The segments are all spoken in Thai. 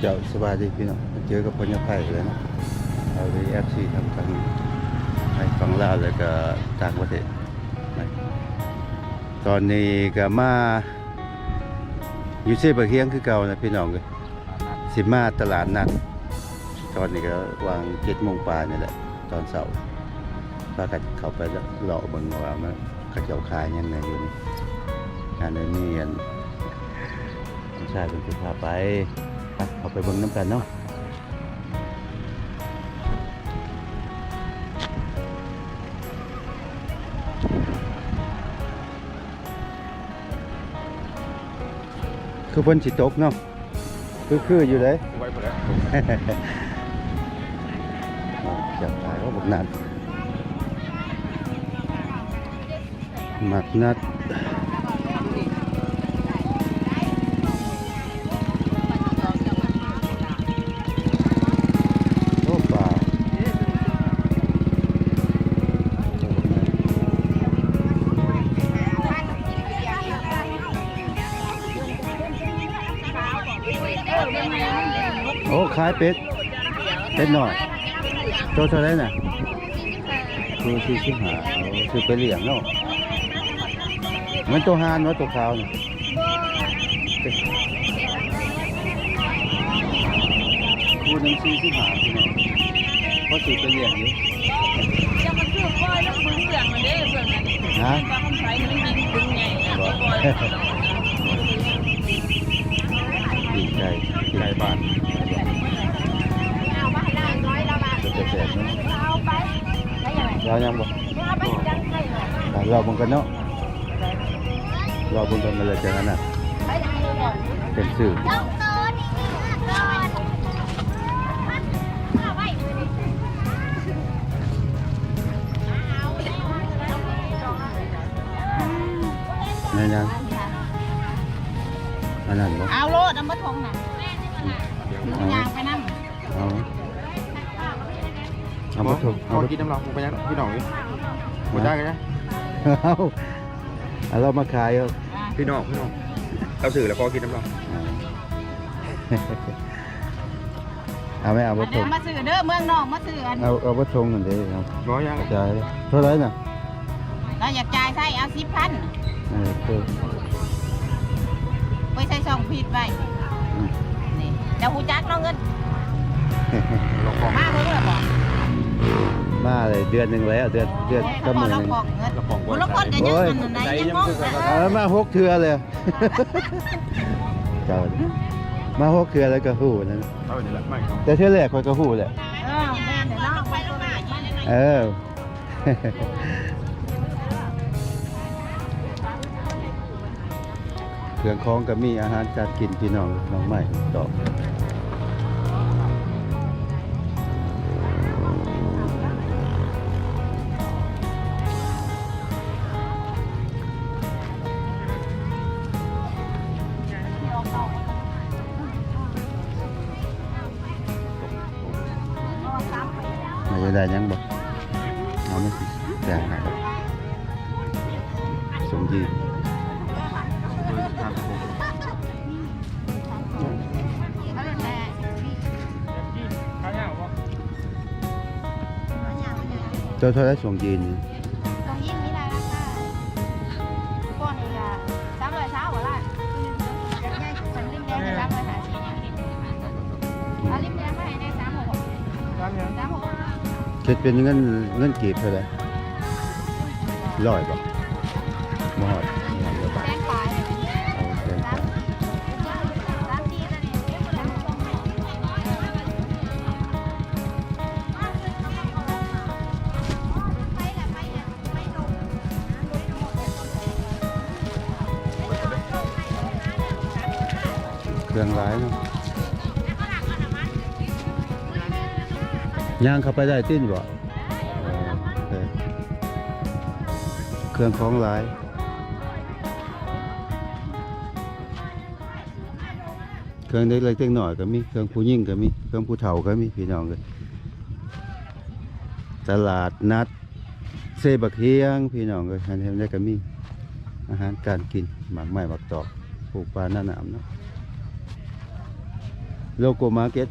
เจ้าสบายดีพี่น้องเจอกับพญาไผ่เลยเนาะเอาดีเอฟซีทำทางในฝั่งลาวแล้วก็ต่างประเทศตอนนี้ก็มาอยู่เซบะเฮียงคือเก่านะพี่น้องเลยสิมาตลาดนัดตอนนี้ก็วางเจ็ดโมงปลายนี่แหละ ตอนเสาร์พากันเข้าไปเลาะเบิ่งว่ามันเขาเจ้าขายยังไงอยู่นี่งานนี้อันผู้ชายเป็นผู้พาไป ไปเอาไปเบิ่งน้ำกันเนาะคือเพิ่นสิตกเนาะคือคืออยู่เลยไว้หมดแล้วจับตายว่าบักนัดหมักนัด ขายเป็ด เป็ดหน่อยตัวเท่าไหรน่ะตัวสี่สิบห้าเอาคือไปเลี้ยงเนาะมันตัวหานว่าตัวขาวน่ะคูหนึ่งสี่สิบห้าพี่น้องเพราะสิไปเลี้ยงอยู่จะมาคือก้อยแล้วบึ้งเบื่องมันเด้เบื่องมันฮะว่าคำใช้มันยิงบึ้งไงนะก้อยดีใจดีใจบ้าน บาทจะจะแสบเนาะเอาไปได้ยังไงเรายัง เอาไปถูกพเอาอไปกินน้ำเราไปยังพี่น้องนี่หมดได้กันนะเอาเอาเรามาขายเอาพี่น้องพี่น้องเราสื่อแล้วพอกินน้ำเราเอาไม่เอาไปเดิถูนกมาซื้อเด้อเมืองนอกมาซื้ออันเอาเอาไปทงกันเด้เอาร้อยยังกระจายเลยเท่าไหรน่ะเราอยากจ่ายใช้เอาสิบพันเออคือไปใช้ซองผิดไปนี่เดี๋ยวหูจักเนาะเงินเราของมาเพิ่งเลยบอก มาเลยเดือนหนึ่งแล้วเดือนเดือนก็มือหนึ่งเราเงินเราของคนละคนกันยังเงินไหนยังงงเอามาหกเทือเลยเจ้ามาหกเทือแล้วก็หูนั่นเอาอย่างนี้แหละไม่แต่เทือแรกคอยก็หูแหละเออแม่เดี๋ยวเราไปลงมาเออเครื่องของก็มีอาหารการกินพี่น้องน้องใหม่ตอบ ไม่จะได้ยังบ่เอาไม่สิแต่งให้สมยีเจ้าเท่าไรสมยีนี่ คิดเป็นเงินเงินกีบเท่าไรร้อยบ่มอดมอดล้วบาทแดงปลายเอาแพงกว่าสามทีแล้วเนี่ยเครื่องร้ายเนาะ ย่างเข้าไปได้ติ้นบ่เครื่องของร้ายเครื่องเล็กเล็กๆหน่อยก็มีเครื่องผู้ยิ่งก็มีเครื่องผู้เฒ่าก็มีพี่น้องเลยตลาดนัดเซบักเฮียงพี่น้องเลยอันนี้ก็มีอาหารการกินหมากไม้หมากตอกปลูกปลาหน้าหนามเนาะโลโก้มาร์เก็ต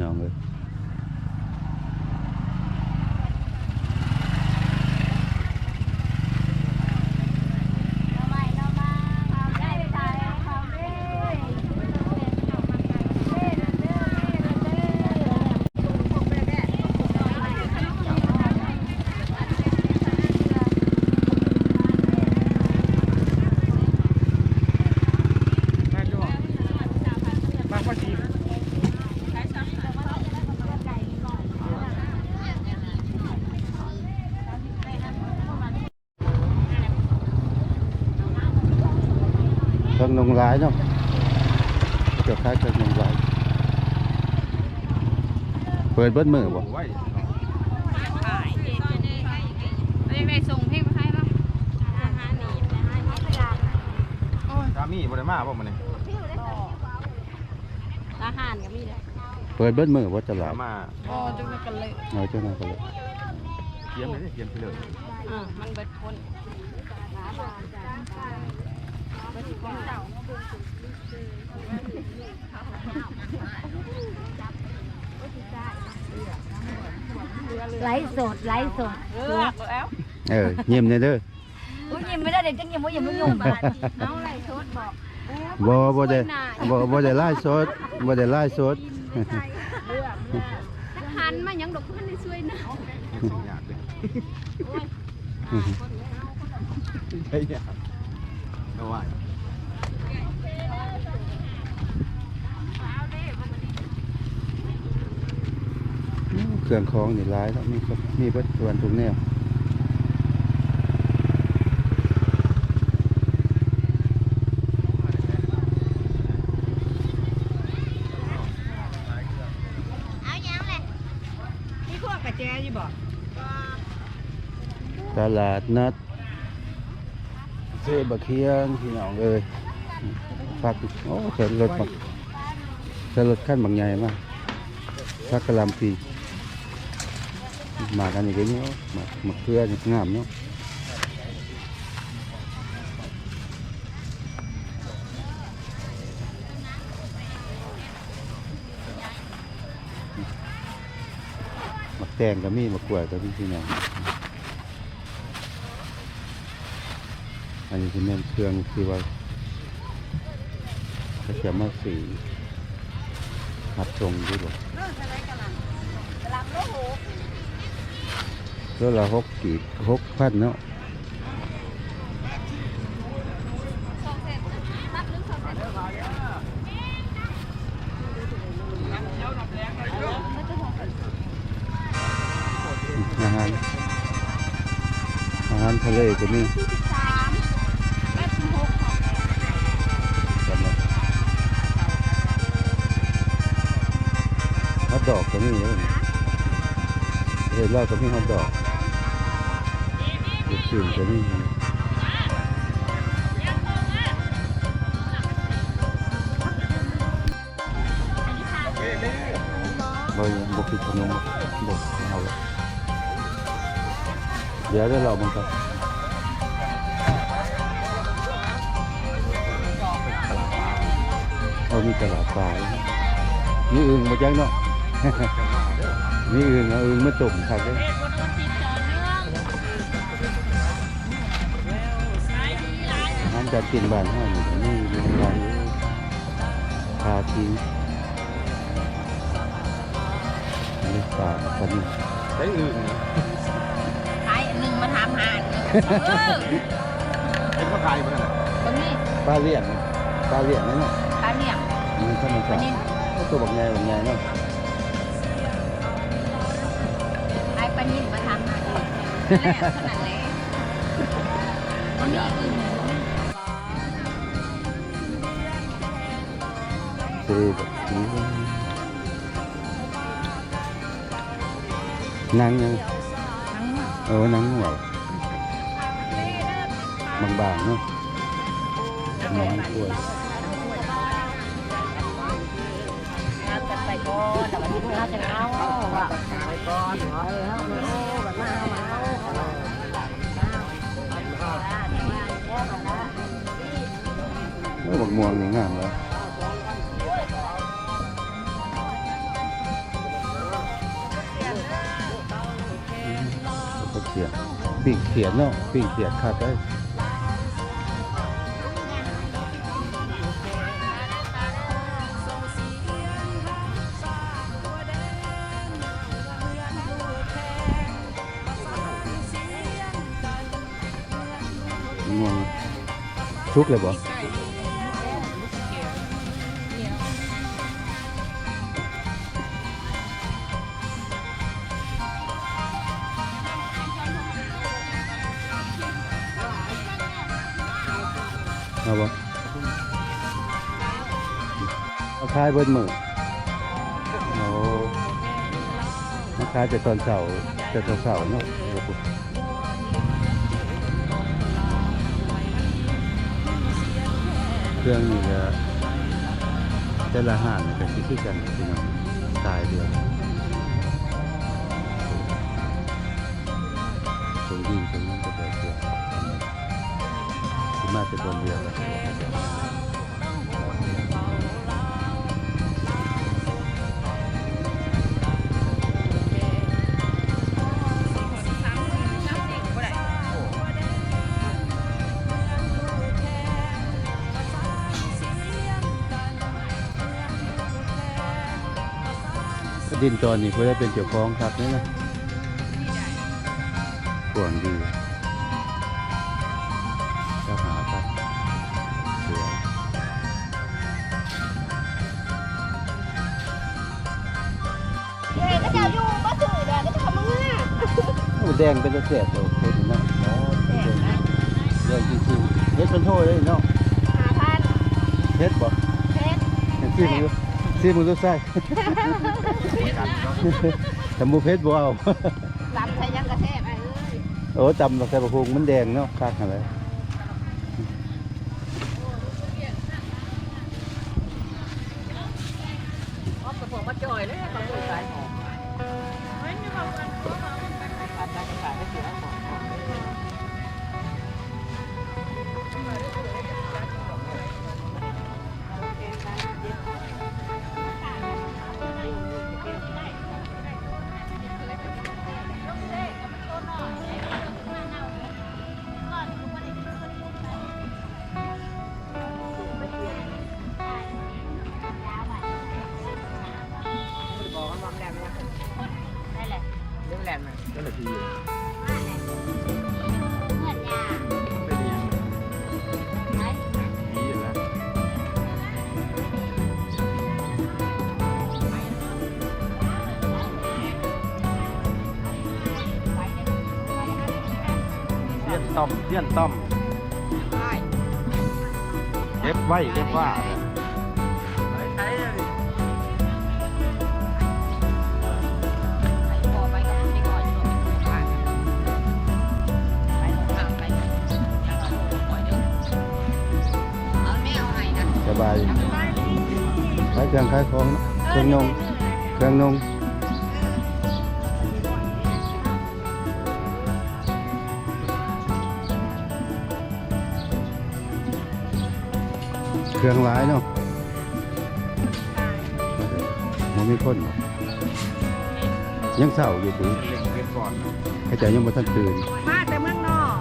น้องเลย เราไม่เรามาทำได้ไปทำได้เด้เด้เด้เด้เด้ มาจ้ะมาพอดี เครื่องนงร้ายเนาะเกี่ยวคล้ายเครื่องนงร้ายเปิดเบิ้มือบ่ไว้ขายเด็ดเลยเรียกได้ส่งเพลงมาให้ป่ะอาหารหนีอาหารหนียากสามีบ่ได้มาบ่มื้อนี้อาหารก็มีเลยเปิดเบิ้มือบ่ตลาสาดมาโอ้จุกกันเลยน้อยเจ้าหน้าก็เลยเกียมเลยเกียมไปเลยอ่ามันเบิดคน ไลฟ์สดไลฟ์สดเออแล้ว เออเยี่ยมเลยเด้ออุ้ยยิ้มไม่ได้เด็กจังยิ้มว่ายิ้มไม่ยุ่งบาดเอาไลฟ์สดบอกบ่บ่ได้บ่บ่ได้ไล่สดบ่ได้ไล่สดหันมายังดอกพันได้ช่วยนะสิยากเด้ใช่ยากเอาไว้ เครื่องของนี่หลายแล้วมีครบมีเบิดส่วนทุกแนวเอายังเลยมีพวกกระแจอยู่บ่ตลาดนัดเซบะเคียนพี่น้องเอ้ยฝากโอ้เสร็จรถบักเสร็จรถขั้นบางใหญ่มากพักกะหลำปี มากันอีกแล้วเนาะมามาเกลือนงามเนาะมักแตงก็มีมักกล้วยก็มีพี่น้องอันนี้จะเป็นเครื่องที่ว่าเขาจะมาสีหัดทรงด้วยบ่แล้วละหกกีบหกพันเนาะอาหารอาหารทะเลก็มีมแปดอกกันเลยฮอตดอกก็มีเลย เห็นแล้วก็มีฮอตดอกลูกชิ้นก็มีบอยบกินขนมบกเอาละเดี๋ยวได้เราบังคับเอามีตลาดปลาแล้วมีอึ่งมาแจังเนาะ มีอึ่งเอาอึ่งมาตุ่มครับเลยอาหารการกินบ้านห้านี่ก็นี่มีอะไรพาทิ้งอันนี้ปลาคันนี้ใช้อื่นขายอันหนึ่งมาถามหาอันหนึ่งเออเป็นก็ขายบ่นั่นน่ะตรงนี้ปลาเลี้ยงปลาเลี้ยงนี่เนาะขายเนี่ยมันธรรมอัชานตินี้ตัวบักใหญ่บักใหญ่เนาะ อีกแรกขนาดไหนอันนี้อึ่งเซแบบนี้หนังยังทั้งหมดเออหนังหัวบางๆเนาะหนังกล้วยน้ำกันไปก่อนแต่วันนี้เราจะเอาว่าไปก่อนเออเอาเอาแบบมาเอามาเอา เมื่บักม่วงนี่งามแล้วเขียดปีกเขียนเนาะปีกเขียนขาดได้ ชุกเลยบ่เอาบ่เอาคายเบิดมือเอามาคายแต่ตอนเช้าแต่ตอนเช้าเนาะ เครื่องนี่ก็แต่ละห้างนี่ก็สิคือกันพี่น้องตายเดียวตรงยิงตรงนั้นก็แต่เดียวสิมาแต่ตนเดียว ดินตอนนี้เพื่อได้เป็นเจ้าของครับนี่นะกวางดีเจ้าหาไปสวยเฮ้ยก็จะอยู่บ่ถือเด้อก็จะทำมึงอะโอ้แดงเป็นตะเสียบโอเคนี่นะอ๋อแดงแดงจริงๆเฮ็ดเป็นโทษเลยเนาะหาพันเฮ็ดบ่เพชรเห็นซี่มือ ซี่มือตัวใส่ทำมูเพชรบ่เอาลำใช้ยังกระแทกไอ้เอ้ยโอ้จำดอกไส่บะพุงมันแดงเนาะคักอะไรอ๋อกระผมมาจ่อยเลยกระผมสายหอม ต้อมเลี้ยนต้อมใช่เก็บไว้เก็บว่าเนี่ยใช่เลยไปพอไปกับพี่ก่อนอยู่บ้านไปทางไปแล้วก็ปล่อยเดี๋ยวเอาไม่เอาให้นะสบายขายเครื่องขายของเนาะเครื่องนงเครื่องนง เครื่องหลายเนาะมันมีคนบ่ยังเศร้าอยู่ปุ๋ยเล็งเก็บก่อนเขาเจะยังบ่ทันตื่น มาแต่เมืองนอก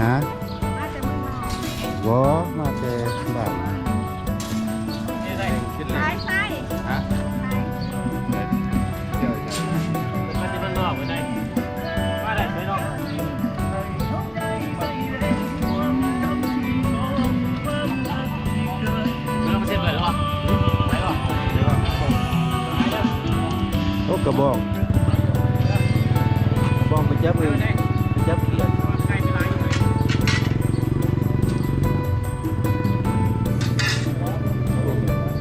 ฮะมาแต่เมืองนอกวอมา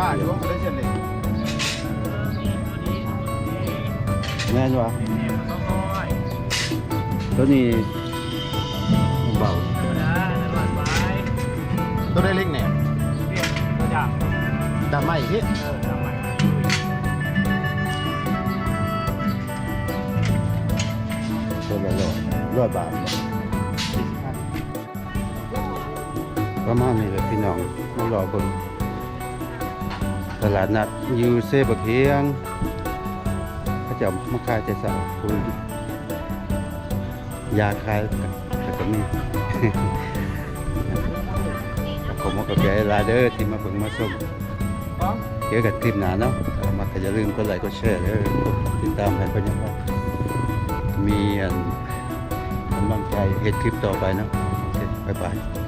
อ่าอยู่ว่าได้เช่นเลยแม่นวะตัวนี้เบาเดี๋ยวนะหวาตัวได้เล็กเนี่ยเรียกตัวอย่างดำไหมพี่ตัวละร้อยร้อยบาทประมาณนี้เลยพี่น้องมารอเบิ่ง ตลาดนัดยูเซบักเฮียงเขาจะเอามาขายแต่เสาร์คุณยาคายก็จะมีผมก็ใจลาเดอร์ที่มาเบิ่งมาชมเจอกันคลิปหนาเนาะมาก็อย่าลืมกดไลค์กดแชร์เด้อกดติดตามให้เพิ่นยังว่ามีอันกำลังใจเฮ็ดคลิปต่อไปเนาะโอเคบ๊ายบาย